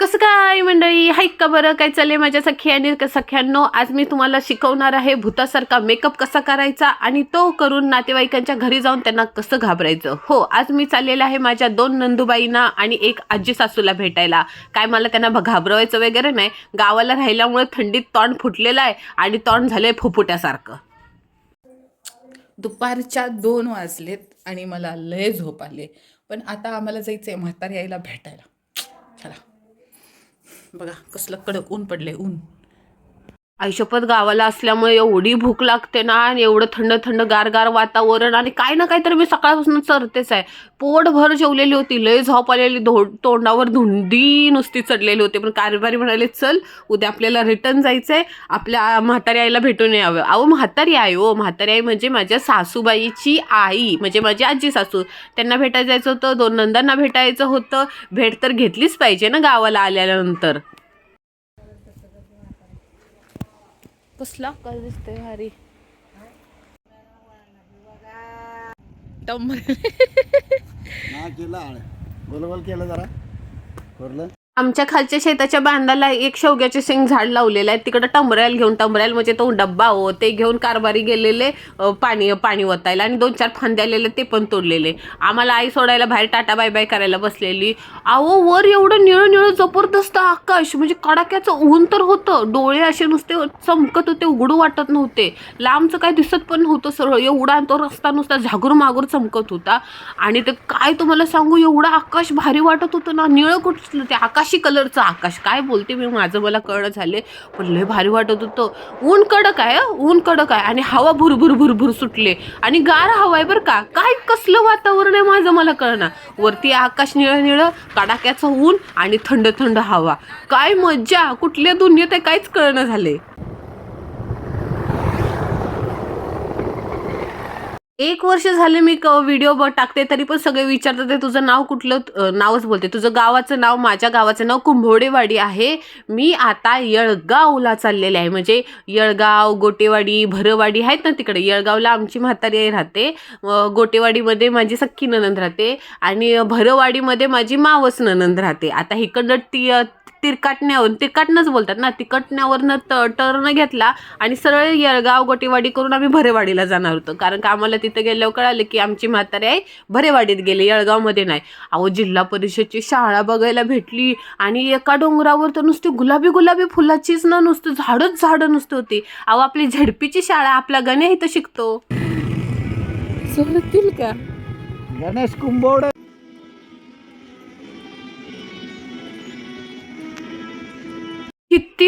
कसं काय मंडळी? हाईक का बरं? काय चालले माझ्या सखी आणि क- सख्यांनो? आज मी तुम्हाला शिकवणार आहे भूतासारखा मेकअप कसा करायचा आणि तो करून नातेवाईकांच्या घरी जाऊन त्यांना कसं घाबरायचं. हो आज मी चाललेलं आहे माझ्या दोन नंदूबाईंना आणि एक आजी सासूला भेटायला. काय मला त्यांना घाबरवायचं वगैरे नाही. गावाला राहिल्यामुळे थंडीत तोंड फुटलेलं आहे आणि तोंड झालंय फुफुट्यासारखं. दुपारच्या दोन वाजलेत आणि मला लय झोप आले. पण आता आम्हाला जायचं आहे म्हातारी यायला भेटायला. बघा कसलं कडक ऊन पडले ऊन. आयुष्यपत गावाला असल्यामुळे एवढी भूक लागते ना आणि एवढं थंड थंड गार गार वातावरण आणि काय ना काहीतरी मी सकाळपासून चरतेच आहे. पोटभर जेवलेली होती लय झोप आलेली धो तोंडावर धुंडी नुसती चढलेली होती. पण कारभारी म्हणाले चल उद्या आपल्याला रिटर्न जायचं आहे आपल्या म्हातारी आईला भेटून यावं. अहो म्हातारी आई हो. म्हातारी आई म्हणजे माझ्या सासूबाईची आई म्हणजे माझी आजी सासू. त्यांना भेटायला जायचं होतं दोन नंदांना भेटायचं होतं. भेट तर घेतलीच पाहिजे ना गावाला आल्यानंतर. कसला काय दिसतंय भारी. टंबर हा केलं गोलगोल केलं जरा. करलं. आमच्या खालच्या शेताच्या बांधाला एक शेवग्याचे शेंग झाड लावलेलं आहे. तिकडं टंबऱ्याल घेऊन टंबऱ्याल म्हणजे तो डब्बा हो ते घेऊन कारभारी गेलेले पाणी पाणी ओतायला आणि दोन चार फांदे आलेले ते पण तोडलेले. आम्हाला आई सोडायला बाहेर टाटा बाय बाय करायला बसलेली. अहो वर एवढं निळं निळं जबरदस्त आकाश म्हणजे कडाक्याचं ऊन तर होतं. डोळे असे नुसते चमकत होते उघडू वाटत नव्हते. लांबचं काय दिसत पण नव्हतं सरळ. एवढा तो रस्ता नुसता झागूर मागूर चमकत होता. आणि ते काय तुम्हाला सांगू एवढं आकाश भारी वाटत होतं ना. निळं कुठलं ते आकाश कलरचं आकाश. काय बोलते मी? माझं मला कळणं झाले पण लय भारी वाटत होतं. ऊन कडक आहे ऊन कडक आहे. आणि हवा भुरभुर भुरभुर सुटले. आणि गार हवा आहे बरं का. काय कसलं वातावरण आहे माझं मला कळणार वरती आकाश निळं निळं कडाक्याचं ऊन आणि थंड थंड हवा. काय मज्जा. कुठल्या दुनियेत आहे काहीच कळणं झाले एक वर्ष झाले मी व्हिडिओ ब टाकते तरी पण सगळे विचारतात "ते तुझं नाव कुठलं? नावच बोलते. तुझं गावाचं नाव माझ्या गावाचं नाव कुंभोडेवाडी आहे. मी आता येळगावला चाललेले आहे. म्हणजे येळगाव गोटेवाडी भरवाडी आहेत ना तिकडे. येळगावला आमची म्हातारी आई राहते गोटेवाडीमध्ये माझी सख्खी ननंद राहते. आणि भरवाडीमध्ये माझी मावस ननंद राहते. आता इकडं ती तिरकाटण्यावर तिरकाटनंच बोलतात ना. तिकटण्यावरनं त टर्न घेतला आणि सरळ येळगाव गोटेवाडी करून आम्ही भरेवाडीला जाणार होतो. कारण का आम्हाला तिथं गेल्यावर कळालं की आमची म्हातारी आहे भरेवाडीत गेले येळगावमध्ये नाही. अहो जिल्हा परिषदची शाळा बघायला भेटली आणि एका डोंगरावर तर नुसती गुलाबी गुलाबी फुलाचीच ना नुसतं झाडच झाडं नुसतं होती. अहो आपली झडपीची शाळा आपला गण्या इथं शिकतो. सोडतील का? गणेश कुंभोड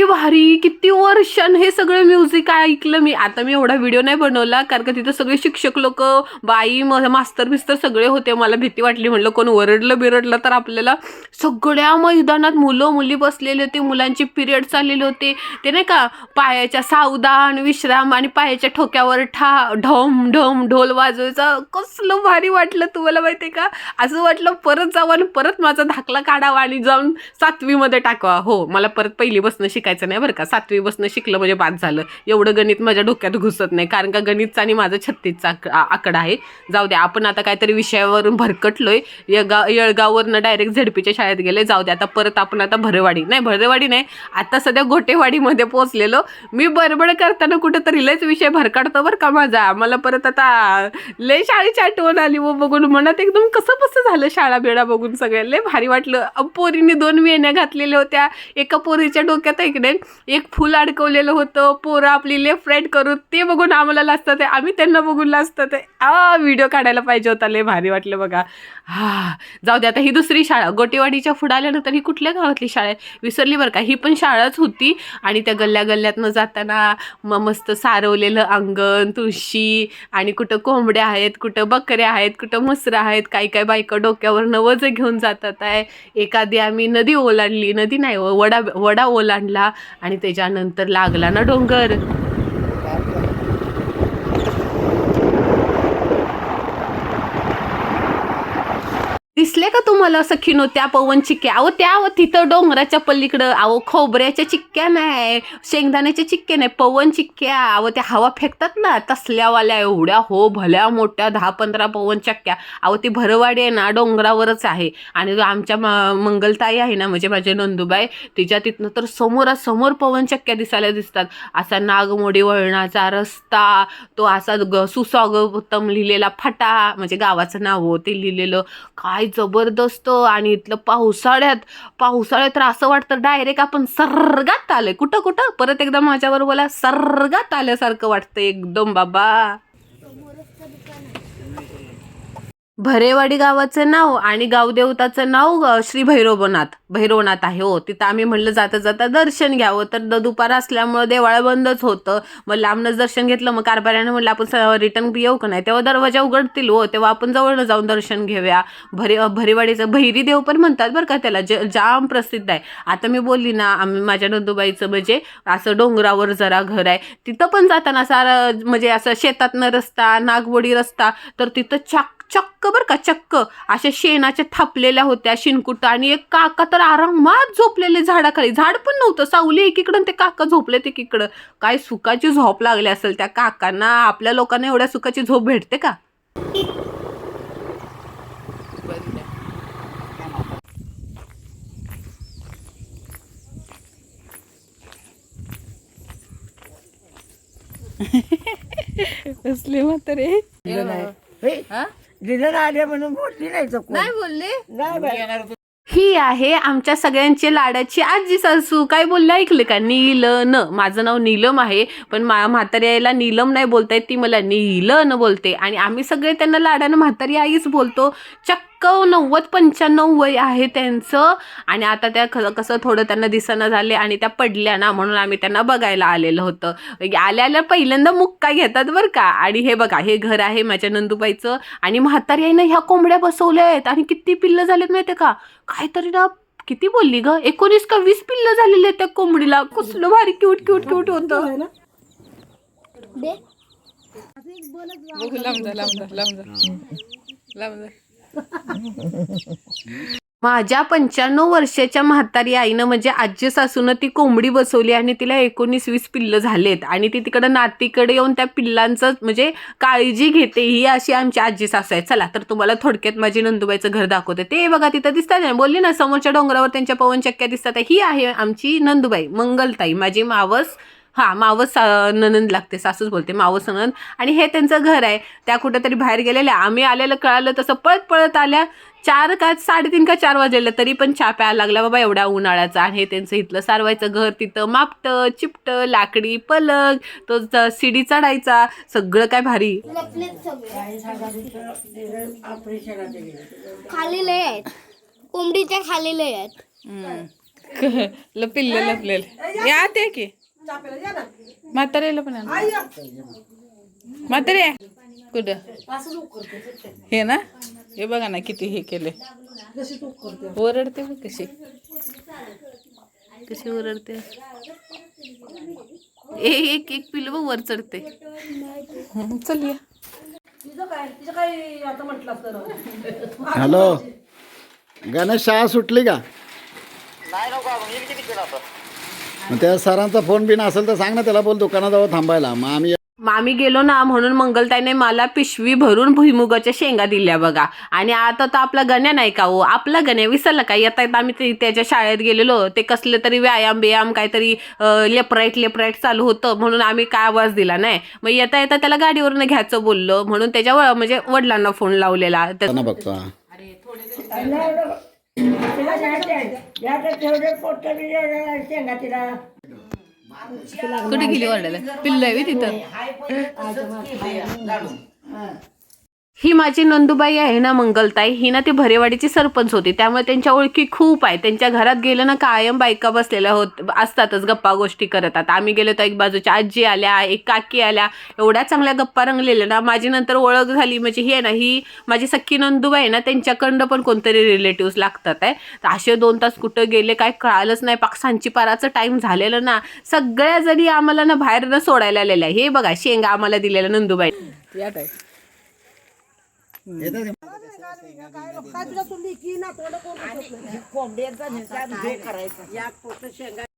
भारी किती वर्षान हे सगळं म्युझिक ऐकलं मी. आता मी एवढा व्हिडिओ नाही बनवला कारण का तिथं सगळे शिक्षक लोक बाई म मास्तर बिस्तर सगळे होते. मला भीती वाटली म्हणलं कोण वरडलं बिरडलं तर आपल्याला सगळ्या मैदानात मुलं मुली बसलेले होते. मुलांचे पिरियड चाललेले होते. ते नाही का पायाच्या सावधान विश्राम आणि पायाच्या ठोक्यावर ठा ढम ढम ढोल वाजवायचा. कसलं भारी वाटलं तुम्हाला माहिती आहे का? असं वाटलं परत जावं आणि परत माझा धाकला काढावा आणि जाऊन सातवीमध्ये टाकावा. हो मला परत पहिली बसणं शिकायचं नाही बरं का. सातवी बसनं शिकलं म्हणजे बाद झालं. एवढं गणित माझ्या डोक्यात घुसत नाही. कारण का गणितचा आणि माझं छत्तीसचा आकडा आहे. जाऊ द्या आपण आता काहीतरी विषयावरून भरकटलोय. येळगाव येळगाववरनं डायरेक्ट झडपीच्या शाळेत गेले. जाऊ द्या आता परत आपण आता भरेवाडी. नाही भरेवाडी नाही. आता सध्या गोटेवाडीमध्ये पोहोचलेलो. मी बडबड करताना कुठंतरी लयच विषय भरकाडतो बरं का माझा. मला परत आता लय शाळेची आठवण आली व बघून. मनात एकदम कसं कसं झालं शाळा बेडा बघून सगळ्या. लय भारी वाटलं. पोरीने दोन वेण्या घातलेल्या होत्या. एका पोरीच्या डोक्यात आहे की एक फुल अडकवलेलं होतं. पोरं आपली लेफ्ट राईट करू ते बघून आम्हाला लाजतात ते. आम्ही त्यांना बघून लाजतं ते. आ व्हिडिओ काढायला पाहिजे होता. लय भारी वाटलं बघा. हा जाऊ दे आता ही दुसरी शाळा. गोटेवाडीच्या पुढं आल्यानंतर ही कुठल्या गावातली शाळा आहे? विसरली बरं का. ही पण शाळाच होती. आणि त्या गल्ल्या गल्ल्यातनं जाताना मग मस्त सारवलेलं अंगण तुळशी आणि कुठं कोंबड्या आहेत कुठं बकऱ्या आहेत कुठं मसरं आहेत काही काही बायका डोक्यावर नवज घेऊन जातात आहे. एखादी आम्ही नदी ओलांडली. नदी नाही व- वडा वडा ओलांडला. आणि त्याच्यानंतर लागला ना डोंगर. माहितीये का तुम्हाला सखीनो त्या पवन चिक्क्या अहो त्या व तिथं डोंगराच्या पलीकडं अहो खोबऱ्याच्या चिक्क्या नाही शेंगदाण्याच्या चिक्क्या नाही पवन चिक्क्या. अहो त्या हवा फेकतात ना तसल्यावाल्या एवढ्या हो भल्या मोठ्या दहा पंधरा पवन चक्क्या. अहो ती भरवाडी आहे ना डोंगरावरच आहे. आणि आमच्या म- मंगलताई आहे ना म्हणजे माझे नंदुबाई तिच्या तिथनं तर समोरासमोर पवन चक्क्या दिसायला दिसतात. असा नागमोडी वळणाचा रस्ता तो असा ग सुस्वागतम लिहिलेला फटा म्हणजे गावाचं नाव हो ते लिहिलेलं. काय जबरदस्त आणि इथलं पावसाळ्यात पावसाळ्यात तर असं वाटतं डायरेक्ट आपण सर्गात आलं कुठं कुठं? परत एकदा माझ्यावर बोला. सर्गात आल्यासारखं वाटतं एकदम बाबा. भरेवाडी गावाचं नाव आणि गावदेवताचं नाव श्री भैरवनाथ भैरवनाथ आहे हो. तिथं आम्ही म्हणलं जाता जाता दर्शन घ्यावं. तर द- दुपार असल्यामुळं देवाळं बंदच होतं. मग लांबनच दर्शन घेतलं. मग कारभाऱ्यानं म्हणलं आपण रिटर्न येऊ का नाही? तेव्हा दरवाजा उघडतील हो. तेव्हा आपण जवळनं जाऊन दर्शन घेऊया. भरे भरेवाडीचं भैरी देव पण म्हणतात बरं का त्याला. ज जाम प्रसिद्ध आहे. आता मी बोलली ना आम्ही माझ्या नंदुबाईचं म्हणजे असं डोंगरावर जरा घर आहे. तिथं पण जाताना सारा म्हणजे असं शेतातनं रस्ता नागवडी रस्ता तर तिथं चाक चक्क बरं का चक्क. अशा शेणाच्या थापलेल्या होत्या शिनकुट आणि एक काका तर आरामात झोपलेले झाडाखाली. झाड पण नव्हतं सावली एकीकडं ते काका झोपले एकीकडं. काय सुखाची झोप लागली असेल त्या काकांना. आपल्या लोकांना एवढ्या सुखाची झोप भेटते का? कसले म्हातारे. दिलं आले म्हणून बोलली नाही तर नाही बोलले? नाही बाई. ही आहे आमच्या सगळ्यांची लाडाची आजी सासू. काय बोललं ऐकलं का? नील न माझं नाव नीलम आहे पण मा म्हातारी आईला नीलम नाही बोलता येत ती मला नील न बोलते. आणि आम्ही सगळे त्यांना लाडानं म्हातारी आईच बोलतो. चक्क नव्वद पंच्याण्णव वय आहे त्यांचं. आणि आता त्या ख- कसं थोडं त्यांना दिसणं झाले आणि त्या पडल्या ना म्हणून आम्ही त्यांना बघायला आलेलं होतं. आल्या आल्या पहिल्यांदा मुक्का घेतात बरं का. आणि हे बघा हे घर आहे माझ्या नंदुबाईचं. आणि म्हातारी ह्या कोंबड्या बसवल्या आहेत आणि किती पिल्लं झालेत माहिती का? काहीतरी ना किती बोलली ग? एकोणीस का वीस पिल्लं झालेले आहेत त्या कोंबडीला. कसलं भारी क्यूट क्यूट क्यूट होतं. लांब जा लांब जा लांब जा. लांब जा. माझ्या पंच्याण्णव वर्षाच्या म्हातारी आईनं म्हणजे आजी सासूनं ती कोंबडी बसवली आणि तिला एकोणीस वीस पिल्लं झालेत. आणि ती तिकडं नातीकडे येऊन त्या पिल्लांचं म्हणजे काळजी घेते ही अशी आमची आजी सासू आहे चला तर तुम्हाला थोडक्यात माझी नंदुबाईचं घर दाखवते. ते बघा तिथं दिसतात ना बोलली ना समोरच्या डोंगरावर त्यांच्या पवन चक्क्या दिसतात. ही आहे आमची नंदुबाई मंगलताई माझी मावस हां मावस ननंद लागते सासूच बोलते मावस ननंद आणि हे त्यांचं घर आहे. त्या कुठेतरी बाहेर गेलेल्या. आम्ही आलेलं कळालं तसं पळत पळत आल्या. चार का साडेतीन का चार वाजलेलं तरी पण चहा प्यायला लागला. बाबा एवढ्या उन्हाळ्याचा आणि हे त्यांचं इथलं सारवायचं घर तिथं मापटं चिपटं लाकडी पलंग तो शिडी चढायचा. सगळं काय भारी. खाली लय आहेत. कोंबडीच्या खाली लय आहेत. लपिल्ल लपलेले. या ते की? म्हातारेला पण. म्हातारे कुठं? हे ना हे बघा ना किती हे केले. ओरडते बघ कशी. कशी ओरडते. ए- एक एक पिलं बघ वर चढते. चल या. हॅलो. गणेश शाळा सुटली का? मग त्या सरांचा फोन बिन असेल तर सांग ना त्याला बोल दुकानाजवळ थांबायला. मग आम्ही मग आम्ही गेलो ना म्हणून मंगलताईने मला पिशवी भरून भुईमुगाच्या शेंगा दिल्या बघा. आणि आता तर आपला गण्या नाही का हो? आपला गण्या विसरला का? येता येता आम्ही ते- त्याच्या शाळेत गेलेलो. ते कसले तरी व्यायाम बियाम काहीतरी लेपराईट लेपराईट चालू होतं. म्हणून आम्ही काय आवाज दिला नाही. मग येता येता त्याला गाडीवरनं घ्यायचं बोललो. म्हणून त्याच्या म्हणजे वडिलांना फोन लावलेला. बघतो. तिला पोट शेंगा तिला कुठे गेली ओरडायला पिल्ल आहे तिथं ही माझी नंदुबाई आहे ना मंगलताई. ही ना ती भरेवाडीची सरपंच होती. त्यामुळे त्यांच्या ओळखी खूप आहे. त्यांच्या घरात गेलं ना कायम बायका बसलेल्या होत असतातच गप्पा गोष्टी करत आम्ही गेलो तर एक बाजूच्या आजी आल्या एक काकी आल्या. एवढ्या चांगल्या गप्पा रंगलेल्या ना माझी नंतर ओळख झाली. म्हणजे ही आहे ना ही माझी सख्खी नंदुबाई आहे ना त्यांच्याकडनं पण कोणतरी रिलेटिव्ह लागतात आहे. तर असे दोन तास कुठं गेले काय कळालंच नाही. पाक सांची पाराचं टाईम झालेलं ना सगळ्या जणी आम्हाला ना बाहेर न सोडायला आलेल्या हे बघा शेंगा आम्हाला दिलेल्या नंदुबाई.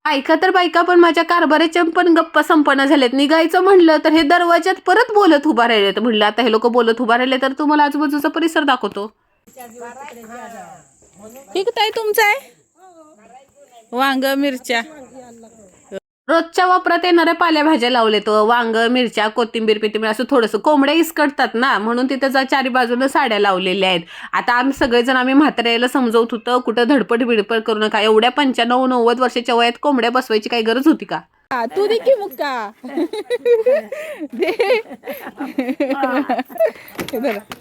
ऐका तर बायका पण माझ्या कारभाराच्या पण गप्पा संपन्न झाल्यात निघायचं म्हणलं तर हे दरवाज्यात परत बोलत उभा राहिले तर म्हणलं. आता हे लोक बोलत उभा राहिले तर तुम्हाला आजूबाजूचा परिसर दाखवतो. हे. काय तुमचं आहे? वांग मिरच्या. रोजच्या वापरात येणाऱ्या पालेभाज्या लावले तो. वांग मिरच्या कोथिंबीर पिथिंबीर असं थोडंसं कोंबड्या इसकडतात ना. म्हणून तिथं जा चारी बाजूनं साड्या लावलेल्या आहेत. आता आम्ही सगळेजण आम्ही म्हाताऱ्याला समजवत होतं कुठं धडपड बिडपड करू नका. एवढ्या पंच्याण्णव नव्वद वर्षाच्या वयात कोंबड्या बसवायची काही गरज होती का? तू दे की मुक्का.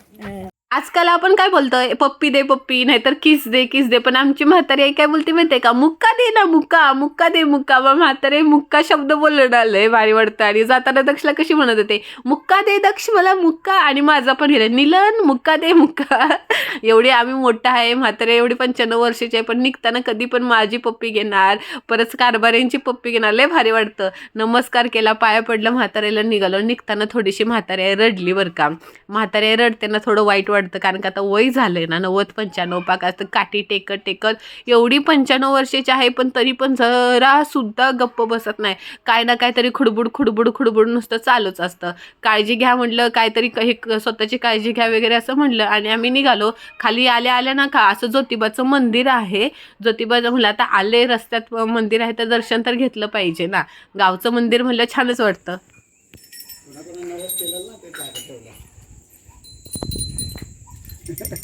आजकाल आपण काय बोलतोय? पप्पी दे पप्पी नाहीतर किस दे किस दे. पण आमची म्हातारी आई काय बोलते माहितीये का? मुक्का दे ना मुक्का मुक्का दे मुक्का. मग म्हातारे मुक्का शब्द बोलणं आलंय भारी वाटतं. आणि जाताना दक्षला कशी म्हणत होते? मुक्का दे दक्ष मला मुक्का आणि माझा पण हिरा. निलन मुक्का दे मुक्का. एवढी आम्ही मोठा आहे. म्हातारे एवढी पंच्याण्णव वर्षाची आहे. पण निघताना कधी पण माझी पप्पी घेणार. परत कारभाऱ्यांची पप्पी घेणार. लय भारी वाटतं. नमस्कार केला पाया पडलं म्हाताऱ्याला निघालो. निघताना थोडीशी म्हातारी रडली बरं का. म्हातारी रडताना रडते थोडं वाईट वाटतं कारण का आता वय झालंय ना नव्वद पंच्याण्णव पाक असतं काठी टेकत टेकत एवढी पंच्याण्णव वर्षाची आहे पण तरी पण जरा सुद्धा गप्प बसत नाही. काय ना काहीतरी खुडबुड खुडबुड खुडबुड नुसतं चालूच असतं. काळजी घ्या म्हटलं काहीतरी काही हे स्वतःची काळजी घ्या वगैरे असं म्हणलं आणि आम्ही निघालो. खाली आल्या आल्या ना का असं ज्योतिबाचं मंदिर आहे. ज्योतिबाचं म्हणलं आता आले रस्त्यात मंदिर आहे तर दर्शन तर घेतलं पाहिजे ना. गावचं मंदिर म्हणलं छानच वाटतं.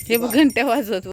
हे बघ घंट्या वाजवत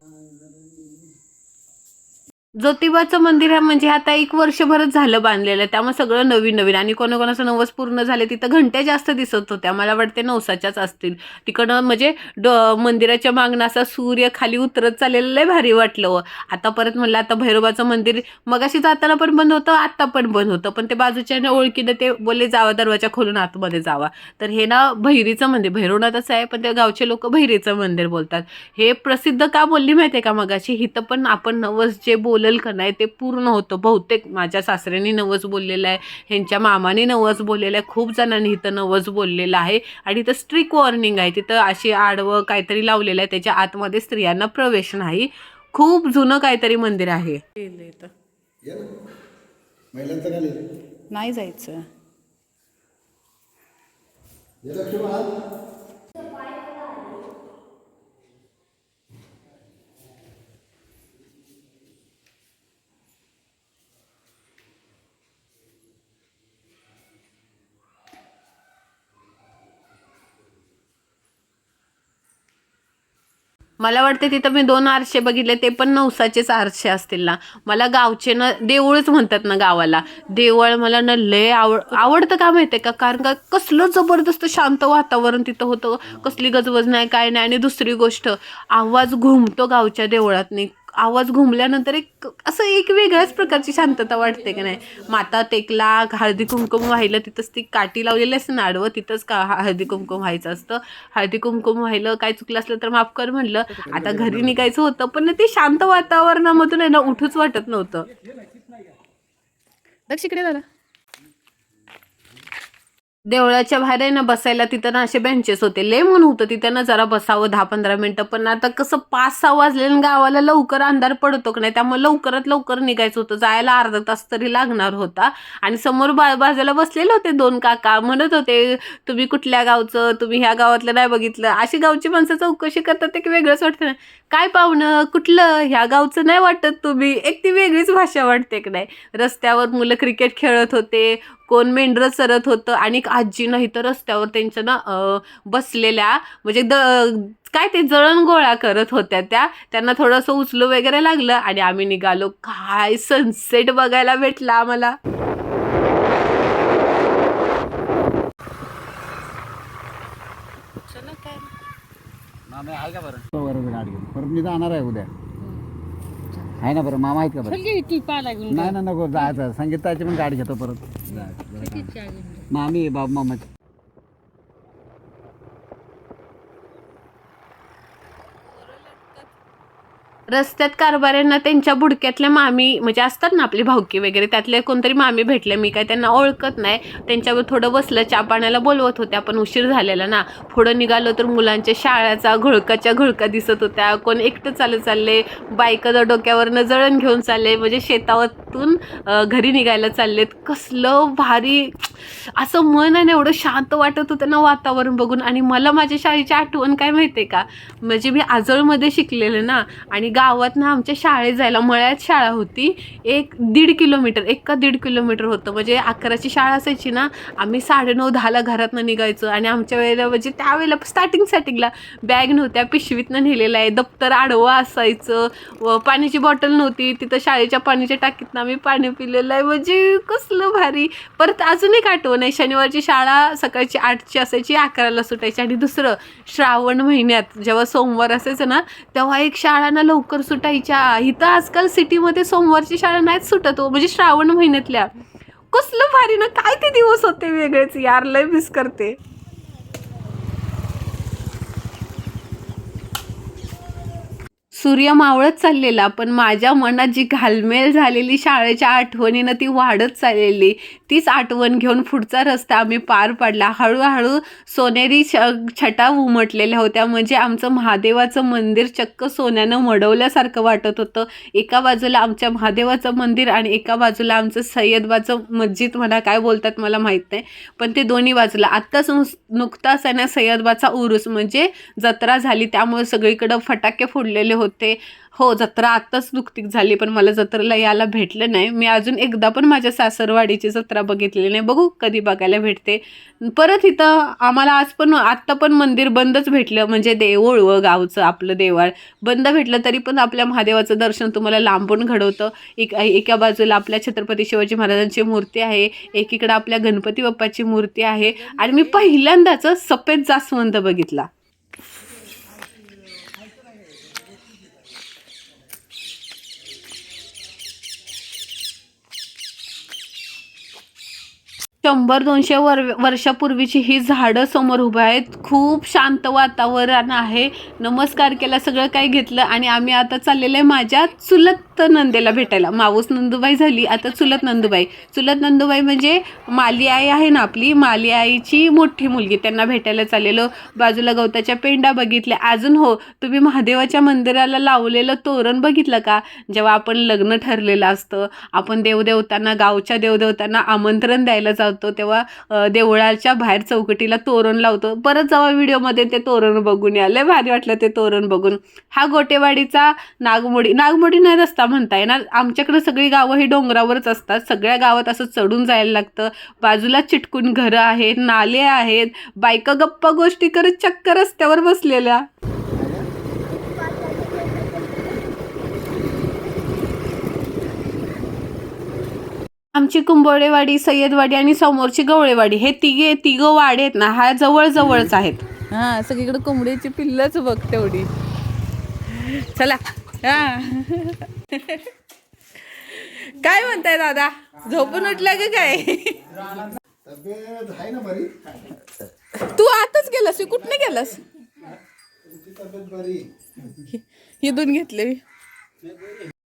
ज्योतिबाचं मंदिर आहे म्हणजे आता एक वर्षभरच झालं बांधलेलं. आहे त्यामुळे सगळं नवीन नवीन. आणि कोणाकोणाचं नवस पूर्ण झाले तिथं घंट्या जास्त दिसत होत्या. मला वाटते नवसाच्याच असतील. तिकडं म्हणजे ड मंदिराच्या मागणं असा सूर्य खाली उतरत चाललेलं लय भारी वाटलं व. आता परत म्हणलं आता भैरोबाचं मंदिर मगाशी जाताना पण बंद होतं आत्ता पण बंद होतं. पण ते बाजूच्या ओळखीनं ते बोलले जावा दरवाजा खोलून आतमध्ये जावा. तर हे ना भैरीचं मंदिर भैरवनाथच आहे पण ते गावचे लोक भैरीचं मंदिर बोलतात. हे प्रसिद्ध का बोलली माहिती आहे का मगाशी? हिथं पण आपण नवस जे बोल बोलल का नाही ते पूर्ण होतं. बहुतेक माझ्या सासऱ्यांनी नवस बोललेलं आहे ह्यांच्या मामाने नवस बोललेलं आहे खूप जणांनी इथं नवस बोललेलं आहे. आणि इथं स्ट्रिक वॉर्निंग आहे. तिथं अशी आडवं काहीतरी लावलेलं आहे. त्याच्या आतमध्ये स्त्रियांना प्रवेश नाही. खूप जुनं काहीतरी मंदिर आहे? नाही? जायचं. मला वाटते तिथं मी दोन आरशे बघितले ते पण नवसाचेच आरशे असतील ना. मला गावचे ना देऊळच म्हणतात ना गावाला. देवळ मला ना लय आवड आवडतं का माहिती आहे का? कारण का कसलं जबरदस्त शांत वातावरण तिथं होतं. कसली गजबज नाही काय नाही. आणि दुसरी गोष्ट आवाज घुमतो गावच्या देवळात आवाज घुमल्यानंतर एक असं एक वेगळ्याच प्रकारची शांतता वाटते की नाही. माता टेकला हळदी कुंकुम व्हायला तिथंच ती काठी लावलेली असते नाडवं तिथंच का हळदी कुंकुम व्हायचं असतं. हळदी कुंकुम व्हायलं काय चुकलं असलं तर माफ कर म्हणलं. आता घरी निघायचं होतं पण ते शांत वातावरणामधून आहे ना उठूच वाटत नव्हतं. लक्ष इकडे देवळाच्या बाहेर आहे ना बसायला तिथं ना असे बेंचेस होते. लय म्हणून होतं तिथं ना जरा बसावं दहा पंधरा मिनटं. पण आता कसं पाच सहा वाजले आणि गावाला लवकर अंधार पडतो की नाही त्यामुळे लवकरात लवकर निघायचं होतं. जायला अर्धा तास तरी लागणार होता. आणि समोर बा बाजूला बसलेले होते दोन काका. म्हणत होते तुम्ही कुठल्या गावचं? तुम्ही ह्या गावातलं नाही बघितलं. अशी गावची माणसं चौकशी करतात की वेगळंच वाटतं ना. काय पाहुणं? कुठलं? ह्या गावचं नाही वाटत तुम्ही. एक ती वेगळीच भाषा वाटते की नाही. रस्त्यावर मुलं क्रिकेट खेळत होते. कोण मेंढरं चरत होतं आणि एक आजी नाही तर रस्त्यावर त्यांच्या ना बसलेल्या म्हणजे द काय ते जळण गोळा करत होत्या त्या. त्यांना थोडंसं उचलू वगैरे लागलं आणि आम्ही निघालो. काय सनसेट बघायला भेटला आम्हाला. परत मी जाणार आहे उद्या. आहे ना बरं मामा आहेत का बरं? नाही ना नको जायचं संगीताची पण गाडी घेतो परत. मामी बाबू मामाची. रस्त्यात कारभाऱ्यांना त्यांच्या बुडक्यातल्या मामी म्हणजे असतात ना आपली भावकी वगैरे त्यातले कोणतरी मामी भेटले मी काय त्यांना ओळखत नाही. त्यांच्यावर थोडं बसलं चहा पाण्याला बोलवत होत्या पण उशीर झालेला ना. पुढं निघालो तर मुलांच्या शाळेचा घोळकाच्या घोळका दिसत होत्या. कोण एकटं चालत चालले बायकाचं डोक्यावरनं जळण घेऊन चालले म्हणजे शेतावरून घरी निघायला चाललेत. कसलं भारी असं मन आहे एवढं शांत वाटत होतं ना वातावरण बघून. आणि मला माझ्या शाळेची आठवण काय माहिती आहे का? म्हणजे मी आजळमध्ये शिकलेलं ना. आणि गावात ना आमच्या शाळेत जायला मळ्यात शाळा होती. एक दीड किलोमीटर एक का दीड किलोमीटर होतं. म्हणजे अकराची शाळा असायची ना आम्ही साडेनऊ दहाला घरातनं निघायचो. आणि आमच्या वेळेला म्हणजे त्यावेळेला स्टार्टिंग स्टार्टिंगला बॅग नव्हत्या पिशवीतनं नेलेलं आहे. दप्तर आडवं असायचं. व पाण्याची बॉटल नव्हती. तिथं शाळेच्या पाण्याच्या टाकीतनं आम्ही पाणी पिलेलं आहे. म्हणजे कसलं भारी. परत अजून एक आठवण आहे. शनिवारची शाळा सकाळची आठची असायची अकराला सुटायची. आणि दुसरं श्रावण महिन्यात जेव्हा सोमवार असायचं ना तेव्हा एक शाळा ना लवकर सुटायच्या. इथं आजकाल सिटीमध्ये सोमवारची शाळा नाहीच सुटत हो. म्हणजे श्रावण महिन्यातल्या. कसलं भारी ना. काय ते दिवस होते वेगळेच. यार लय मिस करते. सूर्य मावळत चाललेला पण माझ्या मनात जी घालमेल झालेली शाळेच्या आठवणीनं ती वाढत चाललेली तीच आठवण घेऊन पुढचा रस्ता आम्ही पार पाडला. हळूहळू सोनेरी छ छटा उमटलेल्या होत्या. म्हणजे आमचं महादेवाचं मंदिर चक्क सोन्यानं मडवल्यासारखं वाटत होतं. एका बाजूला आमच्या महादेवाचं मंदिर आणि एका बाजूला आमचं सय्यदबाचं मस्जिद म्हणा काय बोलतात मला माहीत नाही. पण ते दोन्ही बाजूला. आत्ताच नुकताच आहे ना सय्यदबाचा उरूस. म्हणजे जत्रा झाली त्यामुळे सगळीकडं फटाके फोडलेले होते. हो जत्रा आत्ताच नुकतीच झाली पण मला जत्रेला यायला भेटलं नाही. मी अजून एकदा पण माझ्या सासरवाडीची जत्रा बघितलेली नाही. बघू कधी बघायला भेटते. परत इथं आम्हाला आज पण आत्ता पण मंदिर बंदच भेटलं. म्हणजे देऊळ व गावचं आपलं देवाळ बंद भेटलं तरी पण आपल्या महादेवाचं दर्शन तुम्हाला लांबून घडवतं. एक एका बाजूला आपल्या छत्रपती शिवाजी महाराजांची मूर्ती आहे. एकीकडे आपल्या गणपती बाप्पाची मूर्ती आहे. आणि मी पहिल्यांदाच सफेद जास्वंद बघितला. शंभर दोनशे वर वर्षापूर्वीची ही झाडं समोर उभं आहेत. खूप शांत वातावरण आहे. नमस्कार केला सगळं काही घेतलं आणि आम्ही आता चाललेलं आहे माझ्या चुलत नंदेला भेटायला. मावस नंदुबाई झाली आता चुलत नंदुबाई. चुलत नंदुबाई म्हणजे माली आई आहे ना आपली माली आईची मोठी मुलगी. त्यांना भेटायला चाललेलो बाजूला गवताच्या पेंडा बघितल्या. अजून हो तुम्ही महादेवाच्या मंदिराला लावलेलं तोरण बघितलं का? जेव्हा आपण लग्न ठरलेलं असतं आपण देवदेवतांना गावच्या देवदेवतांना आमंत्रण द्यायला जातो तेव्हा देवळाच्या बाहेर चौकटीला तोरण लावतो. परत जेव्हा व्हिडिओमध्ये ते तोरण बघून यायला भारी वाटलं ते तोरण बघून. हा गोटेवाडीचा नागमोडी नागमोडी नाही रस्ता. म्हणता येणार आमच्याकडं सगळी गावं ही डोंगरावरच असतात. सगळ्या गावात असं चढून जायला लागतं. बाजूला चिटकून घरं आहेत नाले आहेत बायका गप्पा गोष्टी करत चक्क रस्त्यावर बसलेल्या. आमची कुंभळेवाडी सय्यदवाडी आणि समोरची गवळेवाडी हे तिघे तिघं वाडे आहेत ना हा जवळ जवळच आहेत. हा सगळीकडे कोंबडीची पिल्लच बघ तेवढी. चला हा. काय म्हणताय दादा? झोपून उठला का काय? तब्येत आहे ना बरी? तू आताच गेलास तू कुठने गेलास? तब्येत बरी. इथून घेतले.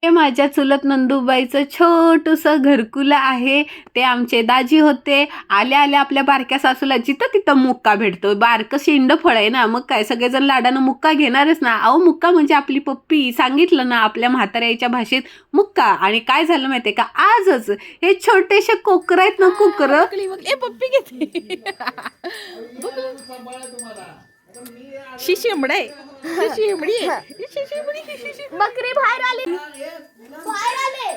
हे माझ्या चुलत नंदूबाईचं छोटंसं घरकुलं आहे. ते आमचे दाजी होते. आल्या आल्या आपल्या बारक्या सासूला जिथं तिथं मुक्का भेटतो. बारकं शेंड फळ आहे ना. मग काय? सगळेजण लाडानं मुक्का घेणारच ना. अहो मुक्का म्हणजे आपली पप्पी. सांगितलं ना आपल्या म्हाताऱ्याच्या भाषेत मुक्का. आणि काय झालं माहितीये का? आजच हे छोटेसे कोकर आहेत ना कोकर. पप्पी घेते. शिशिमड आहे शिशिमडी आहे. शिशिमडी, शिशिमडी. बकरी बाहेर आली. बाहेर आले.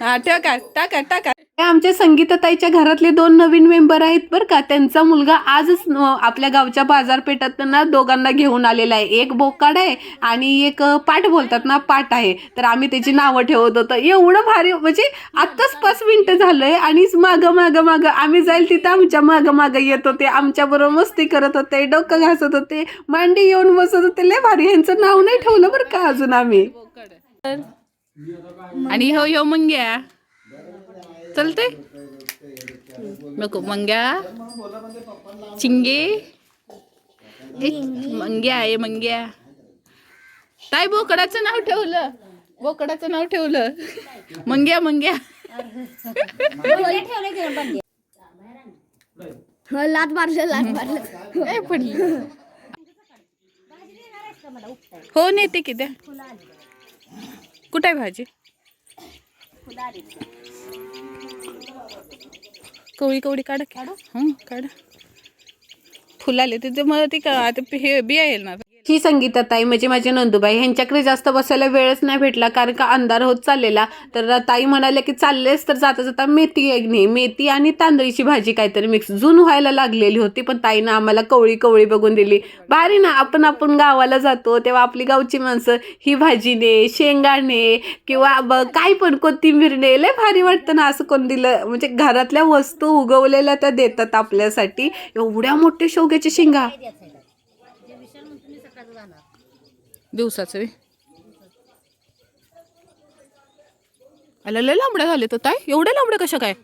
हा टाका टाका टाका. हे आमच्या संगीतताईच्या घरातले दोन नवीन मेंबर आहेत बरं का. त्यांचा मुलगा आजच आपल्या गावच्या बाजारपेठात ना दोघांना घेऊन आलेला आहे. एक बोकाड आहे आणि एक पाट बोलतात ना पाट आहे. तर आम्ही त्याची नावं ठेवत होतो. एवढं भारी म्हणजे आत्ताच पाच मिनिटं झालंय आणि मागं मागं मागं आम्ही जाईल तिथं आमच्या मागं मागं येत होते. आमच्या बरोबर मस्ती करत होते. डोकं घासत होते. मांडी येऊन बसत होते. लय भारी यांचं नाव नाही ठेवलं बरं का अजून आम्ही. आणि हो हो मंग्या. चलते? नको मंग्या. चिंगे ए, मंग्या आहे मंग्या. ताई बोकडाचं नाव ठेवलं. बोकडाचं नाव ठेवलं. मंग्या मंग्या. हो, लात मारलं लात मारलं. ए, पडली हो नेते की द्या. कुठे आहे भाजी? कवळी कवळी काढा की. हं, काढा. फुलाले तिथे मला ती का आता हे बिया येईल ना ही संगीताताई म्हणजे माझे नंदुबाई. ह्यांच्याकडे जास्त बसायला वेळच नाही भेटला कारण का अंधार होत चाललेला. तर ताई म्हणाल्या की चाललेस तर जाता जाता मेथी एक नाही मेथी आणि तांदळीची भाजी काहीतरी मिक्स जून व्हायला लागलेली होती पण ताईनं आम्हाला कवळी कवळी बघून दिली. भारी ना आपण आपण गावाला जातो तेव्हा आपली गावची माणसं ही भाजी ने शेंगाणे किंवा काय पण कोथिंबीर ने लय भारी वाटतं ना असं कोण दिलं. म्हणजे घरातल्या वस्तू उगवलेल्या त्या देतात आपल्यासाठी. एवढ्या मोठ्या शेवग्याच्या शेंगा. दिवसाचं लय लांबड्या झाले तर ताई. एवढ्या लांबड्या कशा काय?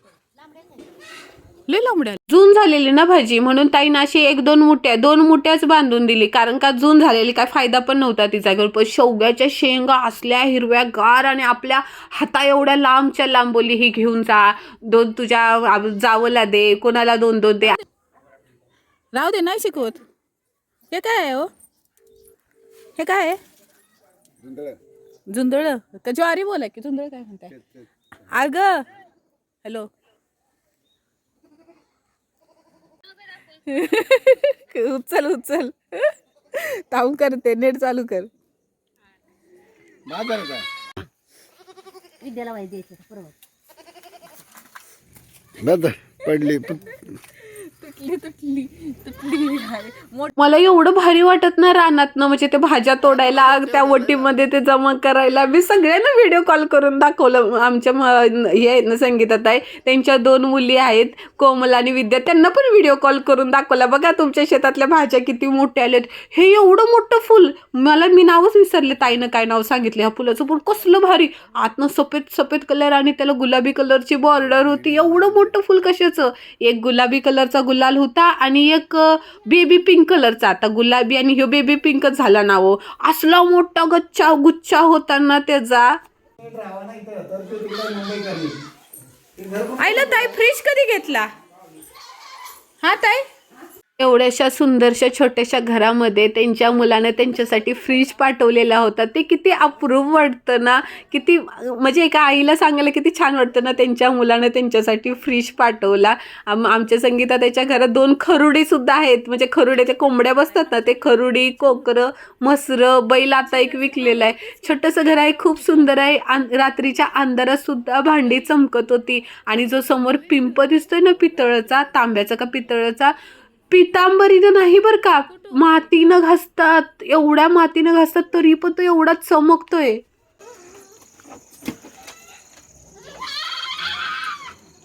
लय लांबड्या जून झालेली ना भाजी म्हणून ताईनं अशी एक दोन मुठ्या दोन मुठ्याच बांधून दिली. कारण का जून झालेली काय फायदा पण नव्हता तिचा पण शेवग्याच्या शेंगा असल्या हिरव्या गार आणि आपल्या हाता एवढ्या लांबच्या लांबोली ही घेऊन जा. दोन तुझ्या जावला दे. कोणाला दोन दोन दे. राहू दे नाही शिकवत. हे काय आहे हो? हे काय आहे? जुंदळ का ज्वारी बोला की जुंदळ काय म्हणताय? अग हॅलो उचल उचल. ताऊ करते नेट चालू कर. बस पडली. तुटली तुटली तुटली मला एवढं भारी वाटत ना रानातनं म्हणजे ते भाज्या तोडायला त्या वटीमध्ये ते जमा करायला. मी सगळ्यांना व्हिडिओ कॉल करून दाखवलं. आमच्या म- हे आहेत ना संगीतात आहे त्यांच्या दोन मुली आहेत कोमल आणि विद्या. त्यांना पण व्हिडिओ कॉल करून दाखवला. बघा तुमच्या शेतातल्या भाज्या किती मोठ्या आल्यात. हे एवढं मोठं फुल. मला मी नावच विसरले ताईनं काय नाव सांगितले. ह्या फुलाचं पण कसलं भारी. आतनं सफेद सफेद कलर आणि त्याला गुलाबी कलरची बॉर्डर होती. एवढं मोठं फुल कशाचं? एक गुलाबी कलरचा गुलाब गुलाल होता आणि एक बेबी पिंक कलरचा आता गुलाबी आणि ह्यो बेबी पिंकच झाला ना हो असला मोठा गच्चा गुच्छा होता ना त्याचा. आईला ताई फ्रीज कधी घेतला? हा ताई? एवढ्याशा सुंदरशा छोट्याशा घरामध्ये त्यांच्या मुलानं त्यांच्यासाठी फ्रीज पाठवलेला होता. ते किती अप्रूव वाटतं ना? किती म्हणजे एका आईला सांगायला किती छान वाटतं ना? त्यांच्या मुलानं त्यांच्यासाठी फ्रीज पाठवला. आम आमच्या संगीता त्याच्या घरात दोन खरुडीसुद्धा आहेत. म्हणजे खरुड्याच्या कोंबड्या बसतात ना ते खरुडी कोकरं म्हसरं बैल आता एक विकलेलं आहे. छोटंसं घर आहे खूप सुंदर आहे. आन रात्रीच्या अंधारातसुद्धा भांडी चमकत होती. आणि जो समोर पिंप दिसतोय ना पितळाचा तांब्याचा का पितळाचा पितांबरीनं नाही बरं का? मातीनं घासतात. एवढ्या मातीनं घासतात तरी पण तो एवढा चमकतोय.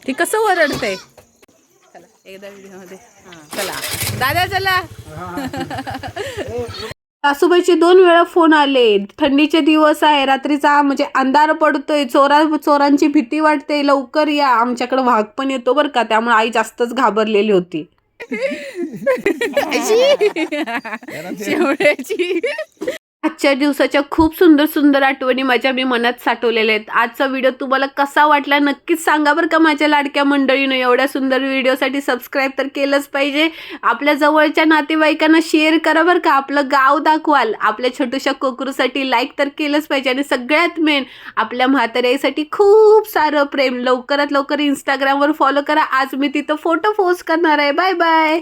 ती कसं चला एकदा व्हिडिओमध्ये. चला. दादा चला. सासूबाईचे दोन वेळा फोन आले. थंडीचे दिवस आहे रात्रीचा म्हणजे अंधार पडतोय. चोरा चोरांची भीती वाटते. लवकर या. आमच्याकडे वाघ पण येतो बरं का? त्यामुळे आई जास्तच घाबरलेली होती. 哎，是，小日子。आजच्या दिवसाच्या खूप सुंदर सुंदर आठवणी माझ्या मी मनात साठवलेल्या आहेत. आजचा व्हिडिओ तुम्हाला कसा वाटला नक्कीच सांगा बरं का माझ्या लाडक्या मंडळीनं. एवढ्या सुंदर व्हिडिओसाठी सबस्क्राईब तर केलंच पाहिजे. आपल्या जवळच्या नातेवाईकांना शेअर करा बरं का. आपलं गाव दाखवाल. आपल्या छोट्याशा कोकरूसाठी लाईक तर केलंच पाहिजे. आणि सगळ्यात मेन आपल्या म्हाताऱ्यासाठी खूप सारं प्रेम. लवकरात लवकर इंस्टाग्रामवर फॉलो करा. आज मी तिथं फोटो पोस्ट करणार आहे. Bye bye